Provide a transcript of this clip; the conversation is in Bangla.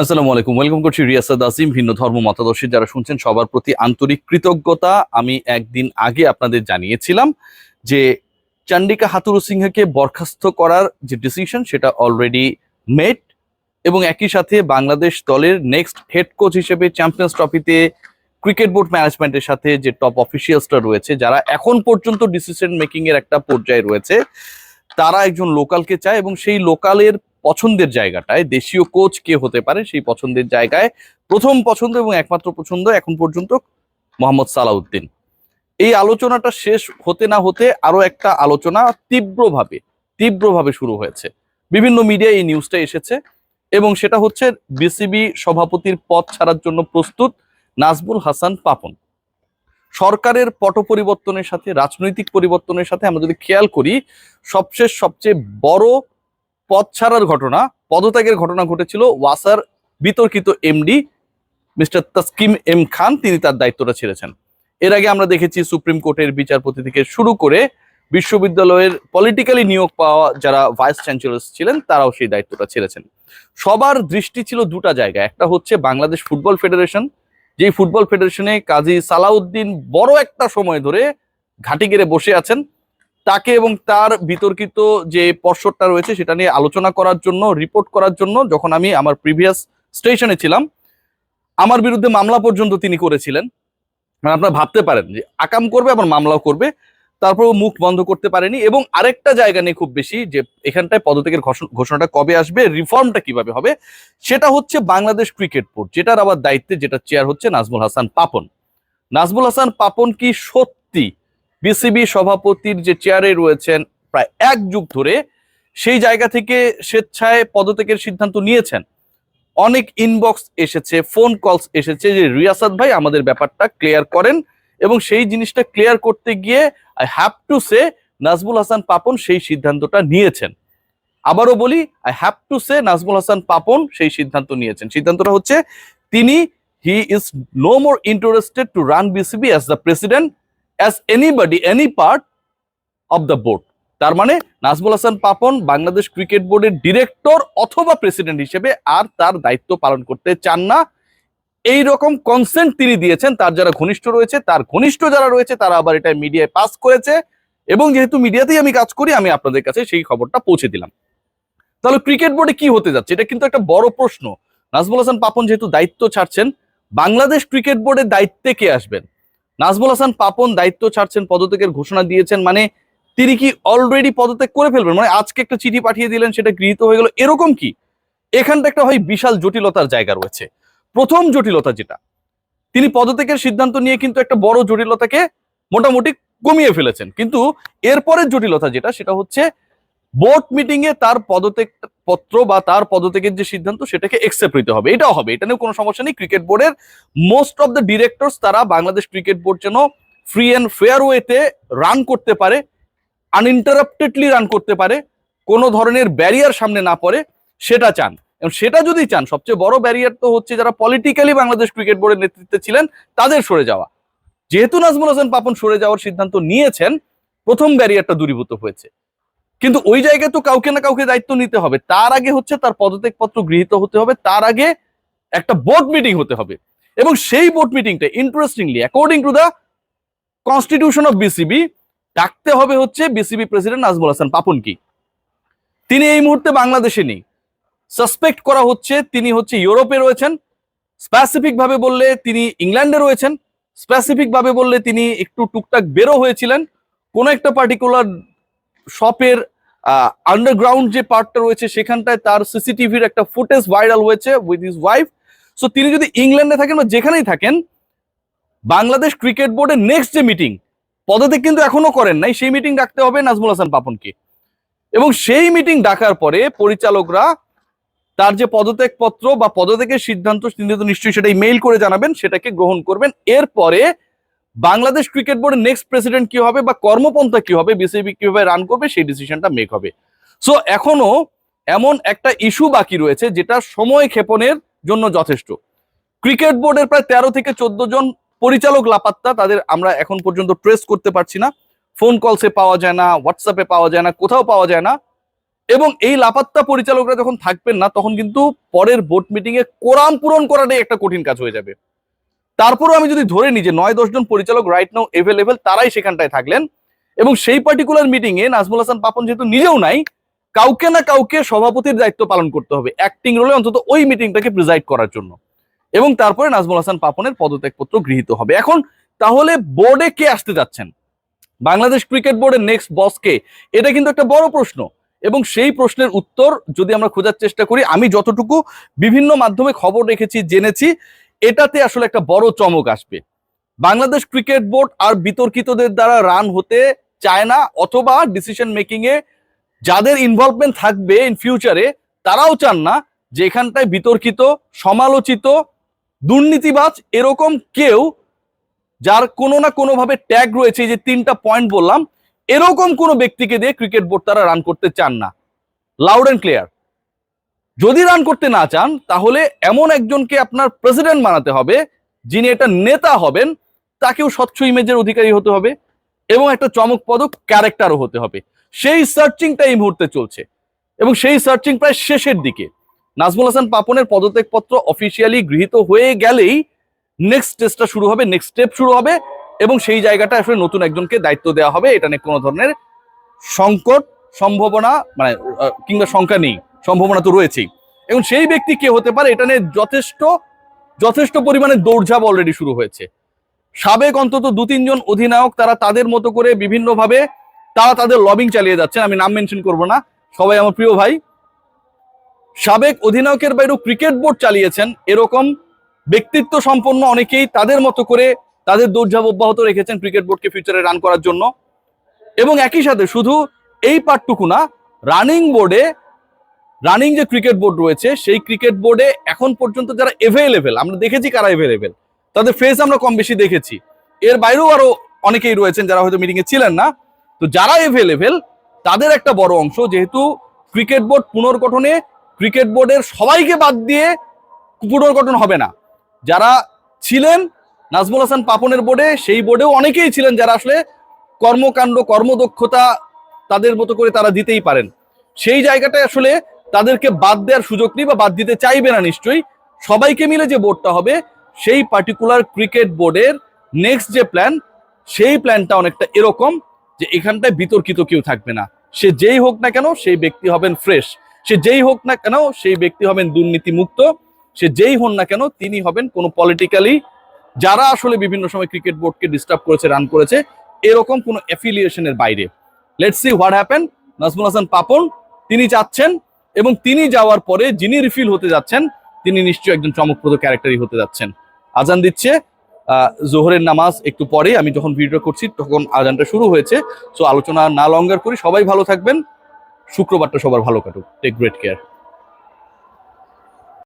আসসালামু আলাইকুম। ওয়েলকাম করছি রিয়াসাদ আসিম, ভিন্ন ধর্ম মতাদর্শী। যারা শুনছেন, সবার প্রতি আন্তরিক কৃতজ্ঞতা। আমি একদিন আগে আপনাদের জানিয়েছিলাম যে চন্ডিকা হাতুরু সিংহকে বরখাস্ত করার যে ডিসিশন সেটা অলরেডি মেড এবং একই সাথে বাংলাদেশ দলের নেক্সট হেড কোচ হিসেবে চ্যাম্পিয়ন্স ট্রফিতে ক্রিকেট বোর্ড ম্যানেজমেন্টের সাথে যে টপ অফিসিয়ালসরা রয়েছে, যারা এখন পর্যন্ত ডিসিশন মেকিং এর একটা পর্যায়ে রয়েছে, তারা একজন লোকালকে চায় এবং সেই লোকালের পছন্দের জায়গাটায়, দেশীয় কোচ কে হতে পারে সেই পছন্দের জায়গায় প্রথম পছন্দ এবং একমাত্র পছন্দ এখন পর্যন্ত মোহাম্মদ সালাউদ্দিন। এই আলোচনাটা শেষ হতে না হতে আরও একটা আলোচনা তীব্রভাবে তীব্রভাবে শুরু হয়েছে। বিভিন্ন মিডিয়ায় এই নিউজটা এসেছে এবং সেটা হচ্ছে বিসিবি সভাপতির পদ ছাড়ার জন্য প্রস্তুত নাজমুল হাসান পাপন। সরকারের পট পরিবর্তনের সাথে, রাজনৈতিক পরিবর্তনের সাথে আমরা যদি খেয়াল করি, সবশেষ সবচেয়ে বড় পদ ছাড়ার ঘটনা, পদত্যাগের ঘটনা ঘটেছিল ওয়াসার বিতর্কিত MD mister Taskim M Khan, তিনি তার দায়িত্বটা ছেড়েছেন। এর আগে আমরা দেখেছি সুপ্রিম কোর্টের বিচারপতি থেকে শুরু করে বিশ্ববিদ্যালয়ের পলিটিক্যালি নিয়োগ পাওয়া যারা ভাইস চ্যান্সেলর ছিলেন, তারাও সেই দায়িত্বটা ছেড়েছেন। সবার দৃষ্টি ছিল দুটা জায়গা একটা হচ্ছে বাংলাদেশ ফুটবল ফেডারেশন। যেই ফুটবল ফেডারেশনে কাজী সালাউদ্দিন বড় একটা সময় ধরে ঘাঁটি গেড়ে বসে আছেন তাকে এবং তার বিতর্কিত যে পর্ষদটা রয়েছে সেটা নিয়ে আলোচনা করার জন্য রিপোর্ট করার জন্য যখন আমি আমার প্রিভিয়াস স্টেশনে ছিলাম, আমার বিরুদ্ধে মামলা পর্যন্ত তিনি করেছিলেন। মানে আপনারা ভাবতে পারেন যে আকাম করবে আবার মামলাও করবে, তারপরেও মুখ বন্ধ করতে পারেনি এবং আরেকটা জায়গা নিয়ে খুব বেশি যে এখানটায় পদত্যাগের ঘোষণ- ঘোষণাটা কবে আসবে রিফর্মটা কীভাবে হবে, সেটা হচ্ছে বাংলাদেশ ক্রিকেট বোর্ড যেটার আবার দায়িত্বে যেটা চেয়ার হচ্ছে নাজমুল হাসান পাপন। নাজমুল হাসান পাপন কি সত্যি বিসিবি সভাপতির যে চেয়ারে রয়েছেন প্রায় এক যুগ ধরে, সেই জায়গা থেকে স্বেচ্ছায় পদত্যাগের সিদ্ধান্ত নিয়েছেন। অনেক ইনবক্স এসেছে ফোন কলস এসেছে যে রিয়াসাদ ভাই, আমাদের ব্যাপারটা ক্লিয়ার করেন। এবং সেই জিনিসটা ক্লিয়ার করতে গিয়ে I have to say Nazmul Hasan Papon সেই সিদ্ধান্তটা নিয়েছেন। আবারও বলি I have to say Nazmul Hasan Papon সেই সিদ্ধান্ত নিয়েছেন। সিদ্ধান্তটা হচ্ছে, তিনি he is no more interested to run BCB as the president as anybody any part of the board তার মানে নাজমুল হাসান পাপন বাংলাদেশ ক্রিকেট বোর্ডের ডিরেক্টর অথবা প্রেসিডেন্ট হিসেবে আর তার দায়িত্ব পালন করতে চান না। এই রকম কনসেন্ট তিনি দিয়েছেন, তার যারা ঘনিষ্ঠ রয়েছে, তার ঘনিষ্ঠ যারা রয়েছে, তারা আবার এটা মিডিয়ায় পাস করেছে এবং যেহেতু মিডিয়াতেই আমি কাজ করি, আমি আপনাদের কাছে সেই খবরটা পৌঁছে দিলাম। তাহলে ক্রিকেট বোর্ডে কি হতে যাচ্ছে? এটা কিন্তু একটা বড় প্রশ্ন। নাজমুল হাসান পাপন যেহেতু দায়িত্ব ছাড়ছেন, বাংলাদেশ ক্রিকেট বোর্ডের দায়িত্বে কে আসবেন? নাজমুল হাসান পাপন দায়িত্ব ছাড়ছেন, পদত্যাগের ঘোষণা দিয়েছেন মানে তিনি কি অলরেডি পদত্যাগ করে ফেলবেন? মানে আজকে একটা চিঠি পাঠিয়ে দিলেন, সেটা গৃহীত হয়ে গেল। এরকম কি? এখানটা একটা হয় বিশাল জটিলতার জায়গা রয়েছে। প্রথম জটিলতা যেটা, তিনি পদত্যাগের সিদ্ধান্ত নিয়ে কিন্তু একটা বড় জটিলতাকে মোটামুটি কমিয়ে ফেলেছেন। কিন্তু এরপরের জটিলতা যেটা, সেটা হচ্ছে বোর্ড মিটিং এ তার পদত্যাগ পত্র বা তার পদত্যাগের যে সিদ্ধান্ত সেটাকে একসেপ্ট নিতে হবে। এটাও হবে, এটা নিয়ে কোনো সমস্যা নেই। ক্রিকেট বোর্ডের মোস্ট অফ দ্য ডিরেক্টরস তারা বাংলাদেশ ক্রিকেট বোর্ড যেন ফ্রি অ্যান্ড ফেয়ার ওয়েতে রান করতে পারে আনইন্টারাপ্টেডলি রান করতে পারে, কোনো ধরনের ব্যারিয়ার সামনে না পড়ে, সেটা চান। এবং সেটা যদি চান, সবচেয়ে বড় ব্যারিয়ার তো হচ্ছে যারা পলিটিক্যালি বাংলাদেশ ক্রিকেট বোর্ডের নেতৃত্বে ছিলেন, তাদের সরে যাওয়া। যেহেতু নাজমুল হাসান পাপন সরে যাওয়ার সিদ্ধান্ত নিয়েছেন, প্রথম ব্যারিয়ারটা দূরীভূত হয়েছে। কিন্তু ওই জায়গায় তো কাউকে না কাউকে দায়িত্ব নিতে হবে। তার আগে হচ্ছে তার পদত্যাগ পত্র গৃহীত হতে হবে, তার আগে একটা বোর্ড মিটিং হতে হবে। এবং সেই বোর্ড মিটিংটা interestingly according to the constitution of BCB ডাকতে হবে হচ্ছে বিসিবি প্রেসিডেন্ট নাজমুল হাসান পাপন কি তিনি এই মুহূর্তে বাংলাদেশে নেই। সাসপেক্ট করা হচ্ছে তিনি হচ্ছে ইউরোপে রয়েছেন। স্পেসিফিক ভাবে বললে তিনি ইংল্যান্ডে রয়েছেন। স্পেসিফিক ভাবে বললে তিনি একটু টুকটাক বেরো হয়েছিলেন। কোন একটা পার্টিকুলার শপের আন্ডারগ্রাউন্ড যে পার্টটা রয়েছে, সেখানটায় তার সিসিটিভির একটা ফুটেজ ভাইরাল হয়েছে উইথ হিজ ওয়াইফ সো তিনি যদি ইংল্যান্ডে থাকেন বা যেখানেই থাকেন, বাংলাদেশ ক্রিকেট বোর্ডের নেক্সট যে মিটিং পদত্যাগ কিন্তু এখনও করেন নাই, সেই মিটিং ডাকতে হবে নাজমুল হাসান পাপনকে। এবং সেই মিটিং ডাকার পরে পরিচালকরা তার যে পদত্যাগ পত্র বা পদত্যাগের সিদ্ধান্ত নিশ্চয়ই সেটা মেইল করে জানাবেন, সেটাকে গ্রহণ করবেন। এরপরে বাংলাদেশ ক্রিকেট বোর্ডের নেক্সট প্রেসিডেন্ট কি হবে বা কর্মপন্থা কি হবে বিসিবি কীভাবে রান করবে, সেই ডিসিশনটা মেক হবে। সো এখনও এমন একটা ইস্যু বাকি রয়েছে যেটা সময় ক্ষেপণের জন্য যথেষ্ট। ক্রিকেট বোর্ডের প্রায় তেরো থেকে চোদ্দ জন পরিচালক লাপাত্তা, তাদের আমরা এখন পর্যন্ত ট্রেস করতে পারছি না। ফোন কলসে পাওয়া যায় না হোয়াটসঅ্যাপে পাওয়া যায় না, কোথাও পাওয়া যায় না। এবং এই লাপাত্তা পরিচালকরা যখন থাকবেন না, তখন কিন্তু পরের বোর্ড মিটিং এ কোরাম পূরণ করাটাই একটা কঠিন কাজ হয়ে যাবে। তারপরেও আমি যদি ধরে নিই যে নয় দশজন পরিচালক রাইট নাও এভেলেবেল তারাই সেখানটায় থাকলেন, এবং সেই পার্টিকুলার মিটিং এ নাজমুল হাসান পাপন যেহেতু নিজেও নাই, কাউকে না কাউকে সভাপতির দায়িত্ব পালন করতে হবে অ্যাক্টিং রোলে অন্তত ওই মিটিংটাকে প্রিজাইড করার জন্য। এবং তারপরে নাজমুল হাসান পাপনের পদত্যাগপত্র গৃহীত হবে। এখন তাহলে বোর্ডে কে আসতে যাচ্ছেন? বাংলাদেশ ক্রিকেট বোর্ডের নেক্সট বস কে? এটা কিন্তু একটা বড় প্রশ্ন, এবং সেই প্রশ্নের উত্তর যদি আমরা খোঁজার চেষ্টা করি, আমি যতটুকু বিভিন্ন মাধ্যমে খবর রেখেছি, জেনেছি এটাতে আসলে একটা বড় চমক আসবে। বাংলাদেশ ক্রিকেট বোর্ড আর বিতর্কিতদের দ্বারা রান হতে চায় না অথবা ডিসিশন মেকিং এ যাদের ইনভলভমেন্ট থাকবে ইন ফিউচারে তারাও চান না যে এখানটায় বিতর্কিত, সমালোচিত, দুর্নীতিবাজ এরকম কেউ যার কোনো না কোনোভাবে ট্যাগ রয়েছে যে তিনটা পয়েন্ট বললাম, এরকম কোনো ব্যক্তিকে দিয়ে ক্রিকেট বোর্ড তারা রান করতে চান না। লাউড অ্যান্ড ক্লিয়ার যদি রান করতে না চান, তাহলে এমন একজনকে আপনার প্রেসিডেন্ট বানাতে হবে, যিনি এটা নেতা হবেন, তাকেও স্বচ্ছ ইমেজের অধিকারী হতে হবে এবং একটা চমকপদক ক্যারেক্টারও হতে হবে। সেই সার্চিংটা এই মুহূর্তে চলছে এবং সেই সার্চিং প্রায় শেষের দিকে। নাজমুল হাসান পাপনের পদত্যাগপত্র অফিসিয়ালি গৃহীত হয়ে গেলেই নেক্সট স্টেজটা শুরু হবে নেক্সট স্টেপ শুরু হবে এবং সেই জায়গাটা আসলে নতুন একজনকে দায়িত্ব দেওয়া হবে। এটা নিয়ে কোনো ধরনের সংকট, সম্ভাবনা মানে কিংবা শঙ্কা নেই। সম্ভাবনা তো রয়েছেই। এবং সেই ব্যক্তি কে হতে পারে, এটা নিয়ে যথেষ্ট যথেষ্ট পরিমাণে দৌড়ঝাঁপ অলরেডি শুরু হয়েছে। সাবেক অন্তত দু তিনজন অধিনায়ক তারা তাদের মতো করে বিভিন্নভাবে তারা তাদের লবিং চালিয়ে যাচ্ছেন, আমি নাম মেনশন করব না, সবাই আমার প্রিয় ভাই। সাবেক অধিনায়কের বাইরেও ক্রিকেট বোর্ড চালিয়েছেন, এরকম ব্যক্তিত্ব সম্পন্ন অনেকেই তাদের মতো করে তাদের দৌড়ঝাঁপ অব্যাহত রেখেছেন ক্রিকেট বোর্ডকে ফিউচারে রান করার জন্য। এবং একই সাথে শুধু এই পার্টটুকু না রানিং বোর্ডে রানিং যে ক্রিকেট বোর্ড রয়েছে, সেই ক্রিকেট বোর্ডে এখন পর্যন্ত যারা এভেলেবেল আমরা দেখেছি কারা এভেলেবেল তাদের ফেস আমরা কম বেশি দেখেছি। এর বাইরেও আরও অনেকেই রয়েছেন যারা হয়তো মিটিং এ ছিলেন না। তো যারা এভেলেবেল তাদের একটা বড় অংশ, যেহেতু ক্রিকেট বোর্ড পুনর্গঠনে ক্রিকেট বোর্ডের সবাইকে বাদ দিয়ে পুনর্গঠন হবে না। যারা ছিলেন নাজমুল হাসান পাপনের বোর্ডে সেই বোর্ডেও অনেকেই ছিলেন যারা আসলে কর্মকাণ্ড, কর্মদক্ষতা তাদের মতো করে তারা দিতেই পারেন। সেই জায়গাটায় আসলে তাদেরকে বাদ দেওয়ার সুযোগ নেই বা বাদ দিতে চাইবে না নিশ্চয়ই। সবাইকে মিলে যে বোর্ডটা হবে, সেই পার্টিকুলার ক্রিকেট বোর্ডের নেক্সট যে প্ল্যান সেই প্ল্যানটা অনেকটা এরকম যে এখানটায় বিতর্কিত কেউ থাকবে না। সে যেই হোক না কেন, সেই ব্যক্তি হবেন ফ্রেশ সে যেই হোক না কেন, সেই ব্যক্তি হবেন দুর্নীতি মুক্ত সে যেই হন না কেন, তিনি হবেন কোনো পলিটিক্যালি যারা আসলে বিভিন্ন সময় ক্রিকেট বোর্ডকে ডিস্টার্ব করেছে রান করেছে, এরকম কোনো অ্যাফিলিয়েশনের বাইরে। Let's see what happen Nazmul Hasan Papon, তিনি যাচ্ছেন এবং তিনি যাওয়ার পরে যিনি রিফিল হতে যাচ্ছেন, তিনি নিশ্চয়ই একজন চমকপ্রদ ক্যারেক্টারই হতে যাচ্ছেন। আজান দিচ্ছে জোহরের নামাজ একটু পরে, আমি যখন ভিডিও করছি তখন আজানটা শুরু হয়েছে। সো আলোচনা না লঙ্গার করি, সবাই ভালো থাকবেন। শুক্রবারটা সবার ভালো কাটুক। Take great care